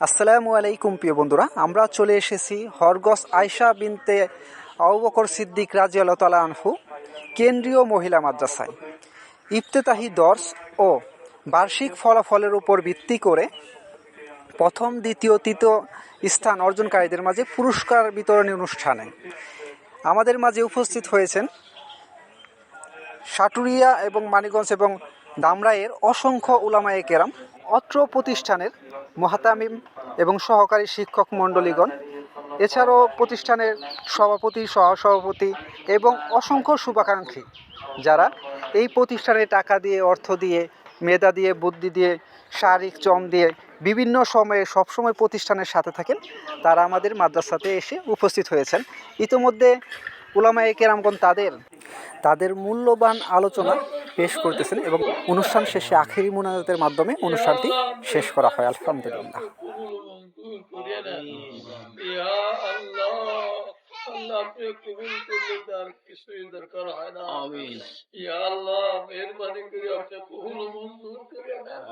আসসালামু আলাইকুম, প্রিয় বন্ধুরা। আমরা চলে এসেছি হরগস আয়শা বিনতে আবুবকর সিদ্দিক রাজি আল্লাহ তালা আনহু কেন্দ্রীয় মহিলা মাদ্রাসায়। ইফতেতাহি দর্শ ও বার্ষিক ফলাফলের উপর ভিত্তি করে প্রথম, দ্বিতীয়, তৃতীয় স্থান অর্জনকারীদের মাঝে পুরস্কার বিতরণী অনুষ্ঠানে আমাদের মাঝে উপস্থিত হয়েছেন সাটুরিয়া এবং মানিগঞ্জ এবং দামরাইয়ের অসংখ্য উলামায়ে কেরাম, অত্র প্রতিষ্ঠানের মহাতামিম এবং সহকারী শিক্ষক মণ্ডলীগণ, এছাড়াও প্রতিষ্ঠানের সভাপতি, সহসভাপতি এবং অসংখ্য শুভাকাঙ্ক্ষী, যারা এই প্রতিষ্ঠানে টাকা দিয়ে, অর্থ দিয়ে, মেধা দিয়ে, বুদ্ধি দিয়ে, শারীরিক চম দিয়ে বিভিন্ন সময়ে, সবসময় প্রতিষ্ঠানের সাথে থাকেন, তারা আমাদের মাদ্রাসাতে এসে উপস্থিত হয়েছেন। ইতোমধ্যে উলামায়ে কেরামগণ তাদের তাদের মূল্যবান আলোচনা পেশ করতেছেন এবং অনুষ্ঠান শেষে আখেরি মোনাজাতের মাধ্যমে অনুষ্ঠানটি শেষ করা হয় আলহামদুলিল্লাহ। ইয়া আল্লাহ, আপনি কবুল করলে তার কিছুই দরকার হয় না ইয়া আল্লাহ মেহরবানি করে আপনি কবুল মঞ্জুর করে নেন